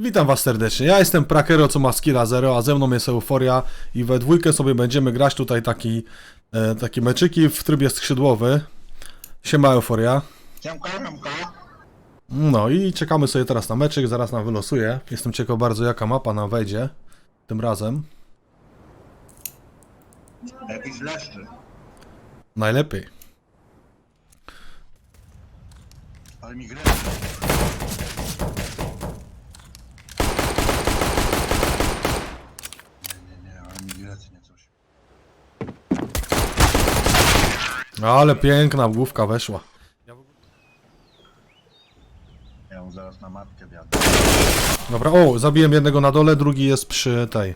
Witam was serdecznie. Ja jestem Prakero, co ma skilla 0, a ze mną jest Euforia i we dwójkę sobie będziemy grać tutaj taki, e, takie meczyki w trybie skrzydłowy. Siema Euforia. Siemka, siemka. No i czekamy sobie teraz na meczyk, zaraz nam wylosuje. Jestem ciekaw bardzo jaka mapa nam wejdzie tym razem. Jakiś leszczy. Najlepiej. Ale mi grę. Nie, nie, nie, ale mi grę, nie coś. Ale piękna główka weszła. Ja mu zaraz na matkę wiadę. Dobra, o, zabiłem jednego na dole, drugi jest przy tej.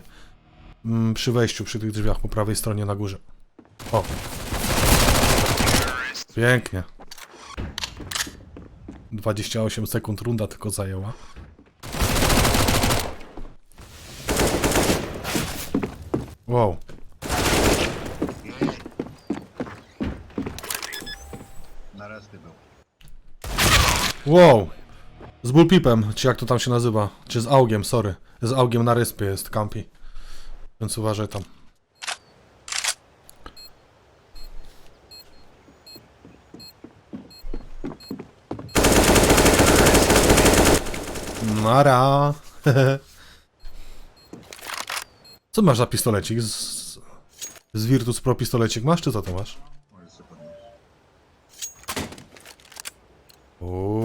mm, Przy wejściu, przy tych drzwiach po prawej stronie na górze. O. Pięknie. 28 sekund runda tylko zajęła. Wow. Na reszty był. Wow. Z bullpipem, czy jak to tam się nazywa? Czy z augiem, sorry. Z augiem na ryspie jest campi. Więc uważaj tam. Nara. Co masz za pistolecik? Z, z Virtus Pro pistolecik masz, czy co to masz? Uuu.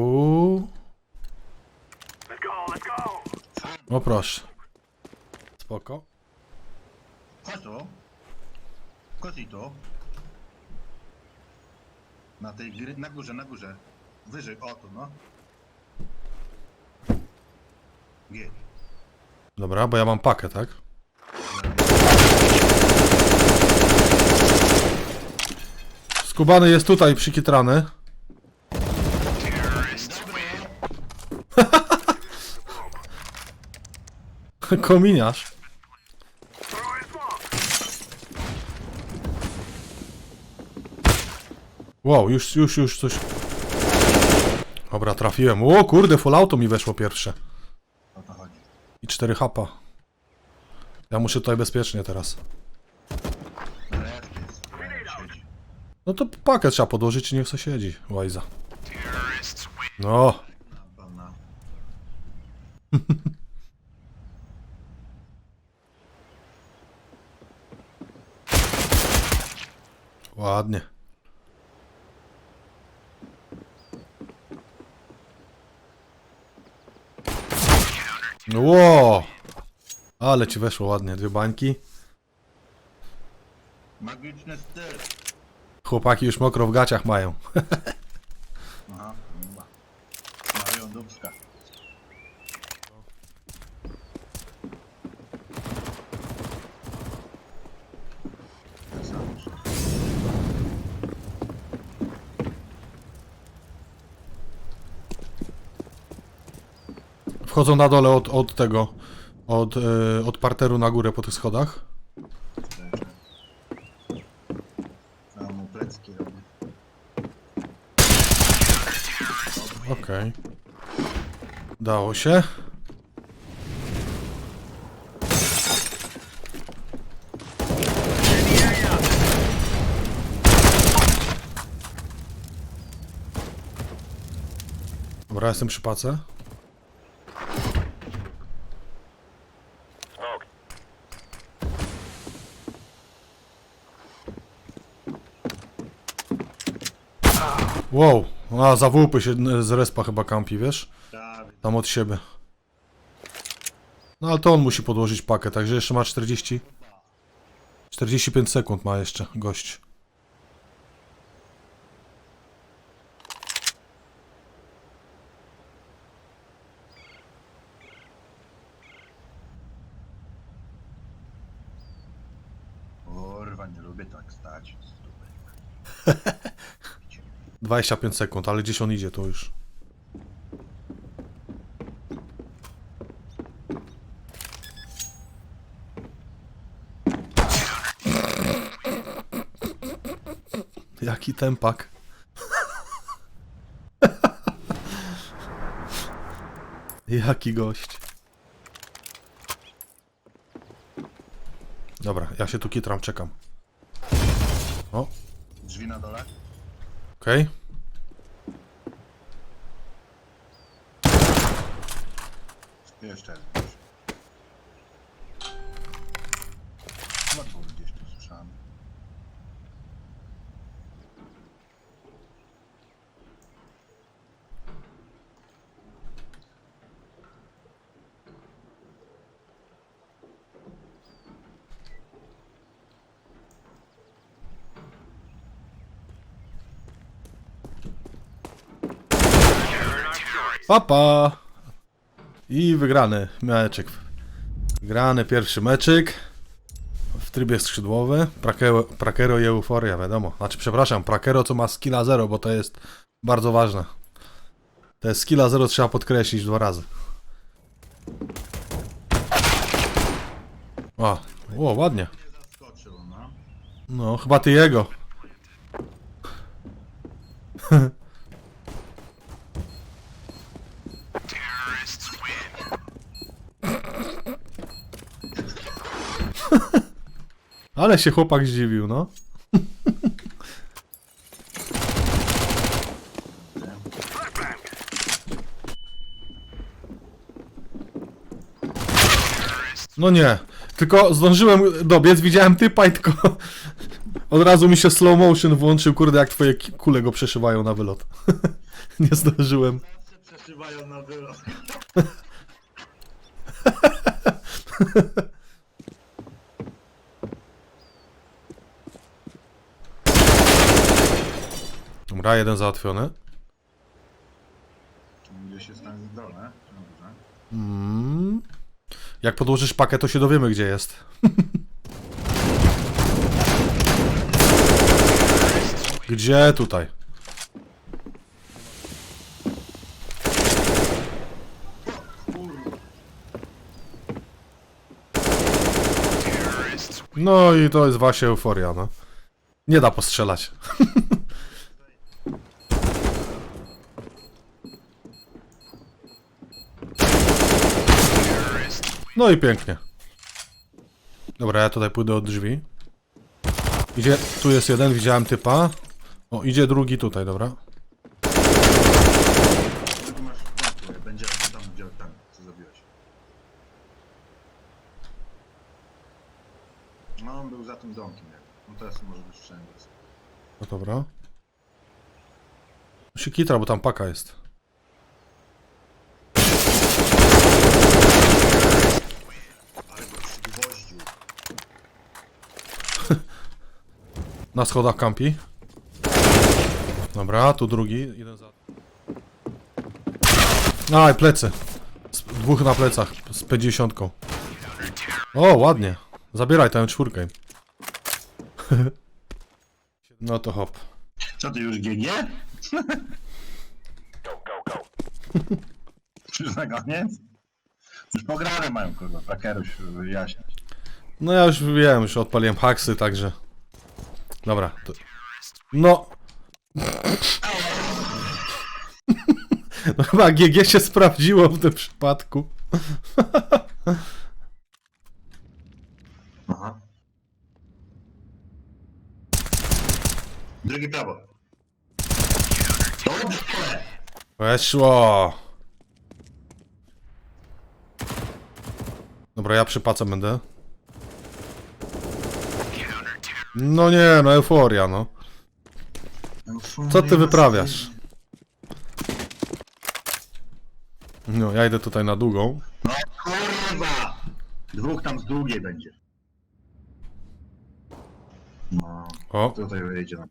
O proszę. Spoko. Chodź i tu. Na tej gry, na górze, na górze. Wyżej, o tu, no. Jedź. Dobra, bo ja mam pakę, tak? Skubany jest tutaj przykitrany. Kominiarz. Wow, już, już, już coś. Dobra, trafiłem. O kurde, full auto mi weszło pierwsze. I 4 hapa. Ja muszę tutaj bezpiecznie teraz. No to pakę trzeba podłożyć i niech se siedzi, Łajza. No, ładnie. Ło! Ale ci weszło ładnie, dwie bańki. Magiczny styl. Chłopaki już mokro w gaciach mają. Aha, chyba. Mają dubska. Tak samo, że- Wchodzą na dole od, od tego, od, y, od parteru na górę po tych schodach. A mu plecki robię. Okej. Dało się. Dobra, jestem przy pace. Wow, a za WP się z respa chyba kampi, wiesz? Tam od siebie. No ale to on musi podłożyć pakę, także jeszcze ma 40. 45 sekund ma jeszcze gość. 25 sekund, ale gdzieś on idzie to już. Jaki tempak. Jaki gość. Dobra, ja się tu kitram, czekam. O. Drzwi na dole. Okej. Okay. Jeszcze. Chyba dwóch gdzieś tu słyszałem. Papa! I wygrany meczek. Grany pierwszy meczyk. W trybie skrzydłowy. Prakero, prakero i euforia, wiadomo. Znaczy, przepraszam, Prakero co ma skilla 0, bo to jest bardzo ważne. Jest skilla 0 trzeba podkreślić dwa razy. O, o ładnie. No, chyba ty jego. Ale się chłopak zdziwił, no. No nie, tylko zdążyłem dobiec, widziałem typa i tylko od razu mi się slow motion włączył, kurde, jak twoje kule go przeszywają na wylot. nie zdążyłem. Przeszywają na wylot. Dobra, jeden załatwiony. Gdzieś jest tam w dole. Dobrze. Mm. Jak podłożysz pakę, to się dowiemy, gdzie jest. gdzie tutaj? No i to jest właśnie euforia, no. Nie da postrzelać. No i pięknie. Dobra, ja tutaj pójdę od drzwi. Idzie, tu jest jeden, widziałem typa. O, idzie drugi tutaj, dobra. Tu masz w będzie tam, gdzie tam, co. No, on był za tym domkiem, jak. No teraz może być wszędzie. No dobra. Się kitra, bo tam paka jest. Ale go przygwoździł. Na schodach kampi. Dobra, tu drugi. Jeden za... Aj, plecy. Z, dwóch na plecach, z 50. O, ładnie. Zabieraj tę czwórkę. no to hop. Co ty już GG? Już na koniec? Już pograne mają, kurwa, trackeruś wyjaśniać. No ja już wiem, już odpaliłem haksy, także... Dobra. To... No. no chyba GG się sprawdziło w tym przypadku. Aha. Drugi prawo. Dobrze! Weszło. Dobra, ja przy pace będę. No nie, no euforia, no. Co ty wyprawiasz? No, ja idę tutaj na długą. No kurwa! Dwóch tam z długiej będzie. No, O, tutaj wyjdzie nam.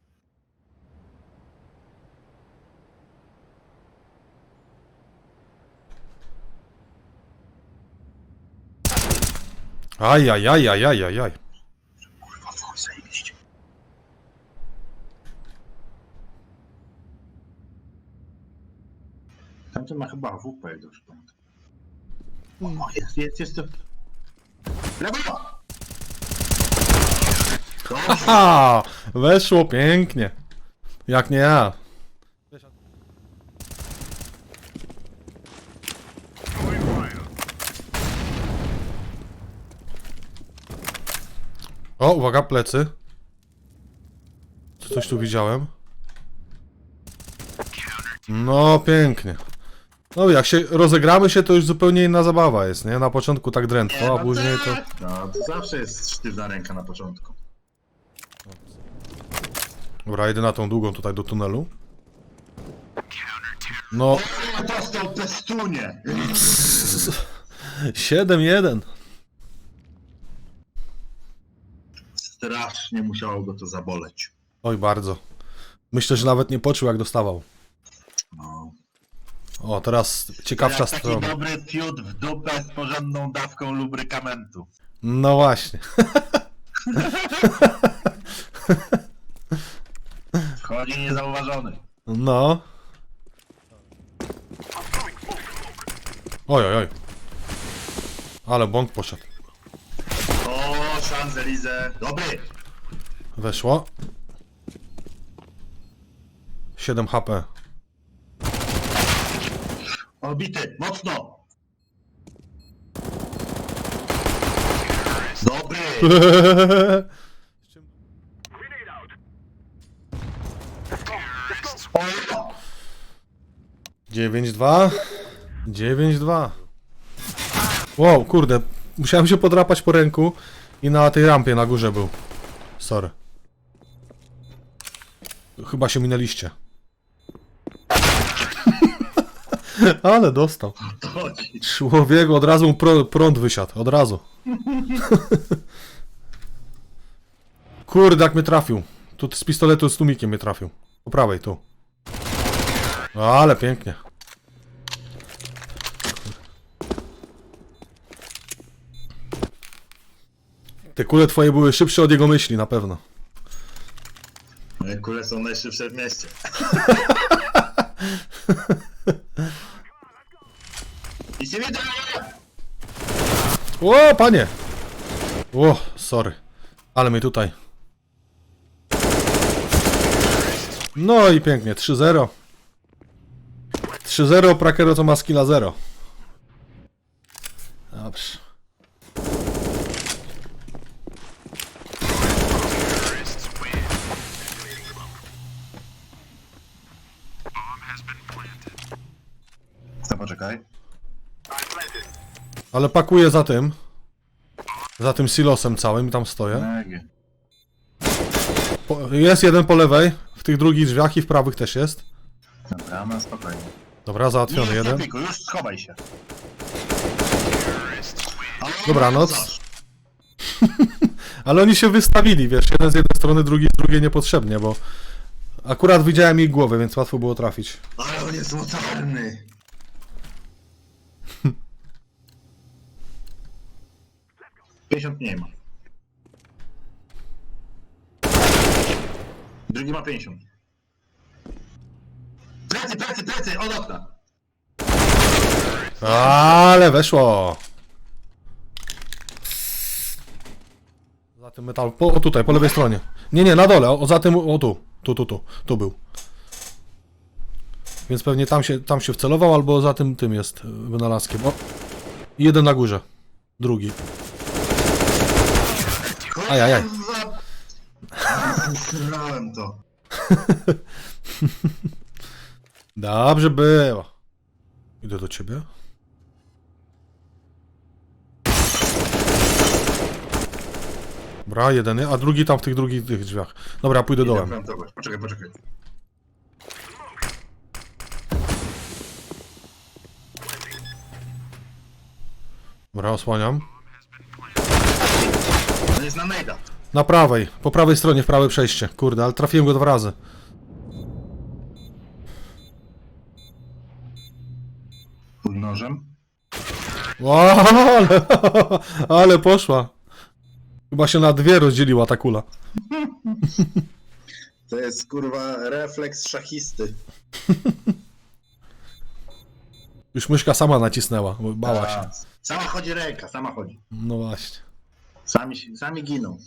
aj, aj, aj, aj, aj, aj, aj. Tamten ma chyba WP, jak dobrze pamiętam. O, jest, jest, jest to. Lewo! Dobrze. Ha! Weszło pięknie. Jak nie ja. O, uwaga, plecy. Co- Coś tu widziałem. No, pięknie. No, jak się rozegramy się, to już zupełnie inna zabawa jest, nie? Na początku tak drętwo, a później to... No, to zawsze jest sztywna ręka na początku. Dobra, idę na tą długą tutaj do tunelu. No, O, dostał pestunie! 7-1. Strasznie musiało go to zaboleć. Oj, bardzo. Myślę, że nawet nie poczuł, jak dostawał. No. O, teraz ciekawsza Jak taki strona. dobry fiut w dupę z porządną dawką lubrykamentu. No właśnie. Wchodzi niezauważony. No. Oj, oj, oj. Ale bąk poszedł. O, Champs-Élysées. Dobry! Weszło. 7 HP. Obity, mocno! Dobry! O, 9-2. 9-2. Wow, kurde. Musiałem się podrapać po ręku i na tej rampie na górze był. Sorry. Chyba się minęliście. Ale dostał. chodzi. Człowieku, od razu mu prąd wysiadł. Od razu. Kurde, jak mnie trafił. Tu z pistoletu z tłumikiem mnie trafił. Po prawej, tu. Ale pięknie. Te kule twoje były szybsze od jego myśli, na pewno. Moje kule są najszybsze w mieście. I się widzę! O, panie! O, sorry. Ale mnie tutaj. No i pięknie, 3-0. 3-0, Prakero to ma skilla 0. Dobrze. No poczekaj. Ale pakuję za tym. Za tym silosem całym i tam stoję. Po, jest jeden po lewej, w tych drugich drzwiach i w prawych też jest. Dobra, no spokojnie. Dobra, załatwiony jeden. już schowaj się. O, Dobranoc. Ale oni się wystawili, wiesz, jeden z jednej strony, drugi z drugiej niepotrzebnie, bo akurat widziałem ich głowę, więc łatwo było trafić. Ale on jest mocarny. Pięćdziesiąt nie ma. Drugi ma 50. Plecy, plecy, plecy, od okna. Ale weszło! Za tym metal. Po, o tutaj, po lewej stronie. Nie, nie, na dole, o, za tym, o tu. Tu, tu, tu. Tu był. Więc pewnie tam się, tam się wcelował, albo za tym, tym jest wynalazkiem. O! Jeden na górze. Drugi. Ajajaj. Srałem to. Dobrze było. Idę do ciebie. Dobra, jeden, a drugi tam w tych drugich tych drzwiach. Dobra, pójdę Idę dołem. Poczekaj, poczekaj. Dobra, osłaniam. On jest na nejda. Na prawej, po prawej stronie, w prawe przejście. Kurde, ale trafiłem go dwa razy. Pod nożem. O, ale, ale poszła. Chyba się na dwie rozdzieliła ta kula. To jest kurwa refleks szachisty. Już myszka sama nacisnęła, bo bała się. A, Sama chodzi ręka, sama chodzi. No właśnie. Sami, sami giną.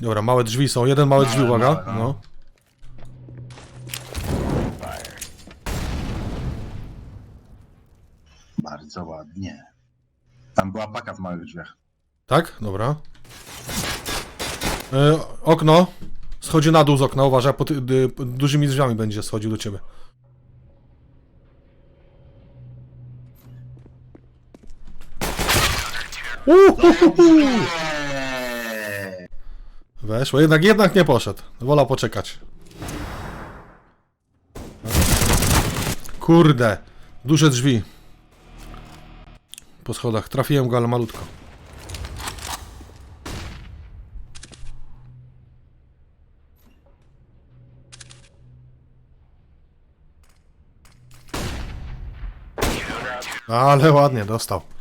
Dobra, małe drzwi są. Jeden małe drzwi, Małe, uwaga. małe, no. No. Bardzo ładnie. Tam była paka w małych drzwiach. Tak? Dobra. E, okno. Schodzi na dół z okna, uważaj, pod y, dużymi drzwiami będzie schodził do ciebie. Weszło, jednak, jednak nie poszedł. Wolał poczekać. Kurde, duże drzwi. Po schodach. Trafiłem go, ale malutko. Ale ładnie, dostał.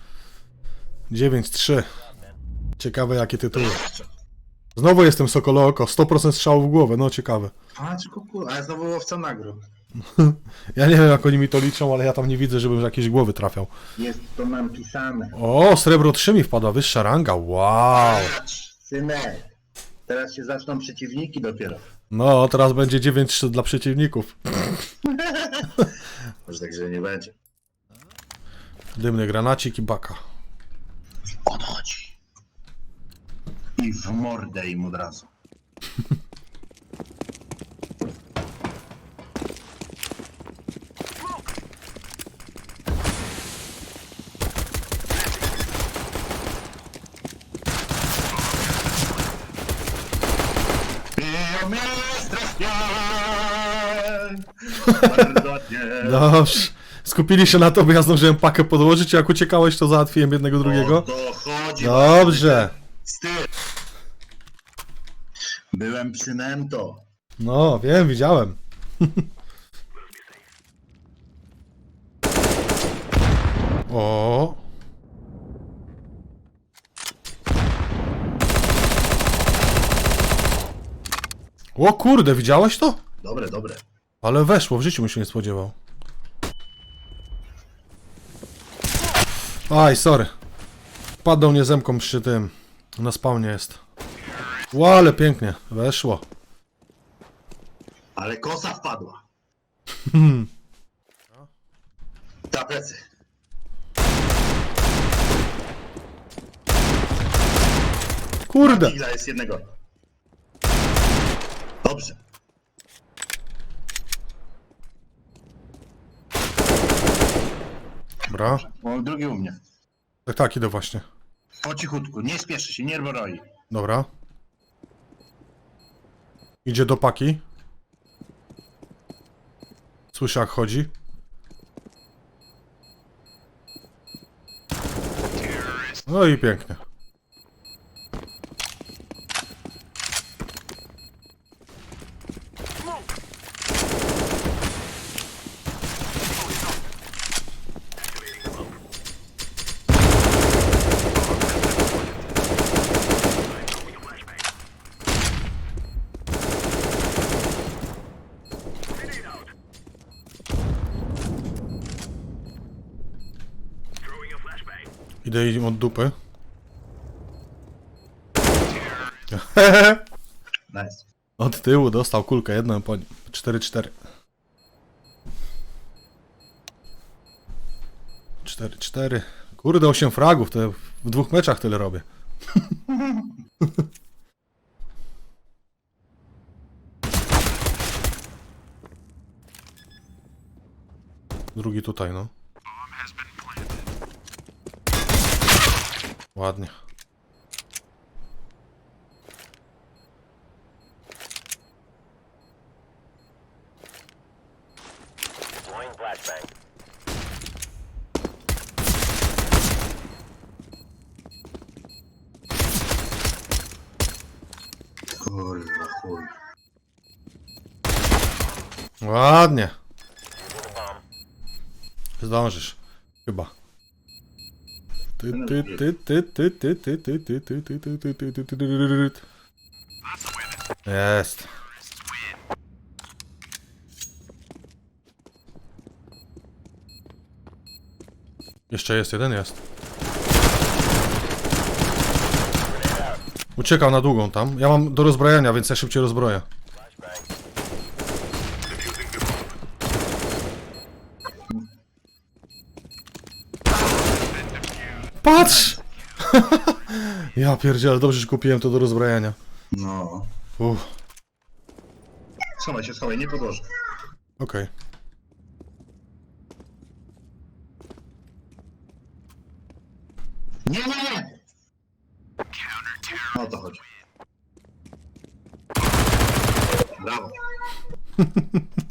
9-3. Ciekawe jakie tytuły. Znowu jestem Sokolo Oko, 100% strzału w głowę, no ciekawe. A, tylko kur... Ale znowu łowca nagród. Ja nie wiem jak oni mi to liczą, ale ja tam nie widzę, żebym jakieś głowy trafiał. Jest to napisane. O, srebro 3 mi wpadła, wyższa ranga, wow. Synek. Teraz się zaczną przeciwniki dopiero. No, teraz będzie 9-3 dla przeciwników. Może tak, że nie będzie. Dymny granacik i baka. Odchodzi. I w mordę im od razu. Piją mnie strasznie. Bardzo nie. Dobrze. Skupili się na to, bo ja zdążyłem pakę podłożyć, jak uciekałeś, to załatwiłem jednego O drugiego. to chodzi. Dobrze. Styl. Byłem przynęto. No, wiem, widziałem. O. O kurde, widziałeś to? Dobre, dobre. Ale weszło, w życiu mi się nie spodziewał. Aj, sorry. Padł mnie zemką przy tym. Na spawnie jest. Ło, ale pięknie. Weszło. Ale kosa wpadła. Ta plecy. Kurde. Igla jest jednego. Dobrze. Dobra. O, drugi u mnie. Tak, tak, idę właśnie. Po cichutku, nie spieszy się, nie roi. Dobra. Idzie do paki. Słyszę jak chodzi. No i pięknie. Idę im od dupy. Nice. Od tyłu dostał kulkę, jedną po nim. 4-4. 4-4. Kurde, 8 fragów, to w dwóch meczach tyle robię. Drugi tutaj, no. Ладно. Ладно. Сдал жишь. Jest. Jeszcze jest, jeden jest. Uciekał na długą tam. Ja mam do rozbrojenia, więc ja szybciej rozbroję. Patrz! ja pierdzielę, dobrze, że kupiłem to do rozbrajania. No. Uff, Schowaj się, schowaj, nie podłożę. okej. Nie, nie, nie! O to chodzi. Brawo.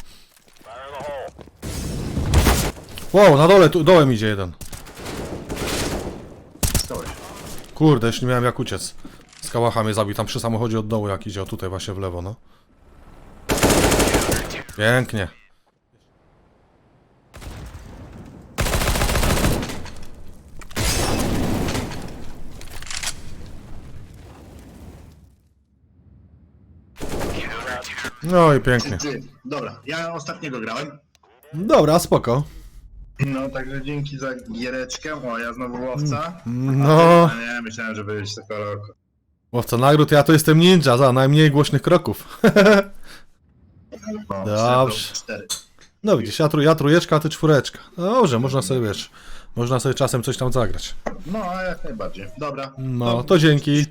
Wow, na dole, tu, dołem idzie jeden. Schowaj się. Kurde, już nie miałem jak uciec. Skałacha mnie zabił, tam przy samochodzie od dołu jak idzie, o tutaj właśnie w lewo, no. Pięknie. No i pięknie. Ty, dobra, ja ostatniego grałem. Dobra, spoko. No, także dzięki za giereczkę. O, ja znowu łowca. No, A nie, myślałem, że byłeś taka loko. łowca nagród, ja to jestem ninja, za najmniej głośnych kroków. O, Dobrze. Cztery. No widzisz, ja, tru, ja trójeczka, a ty czwóreczka. Dobrze, można sobie, wiesz, można sobie czasem coś tam zagrać. No, jak najbardziej. Dobra. No, to dzięki.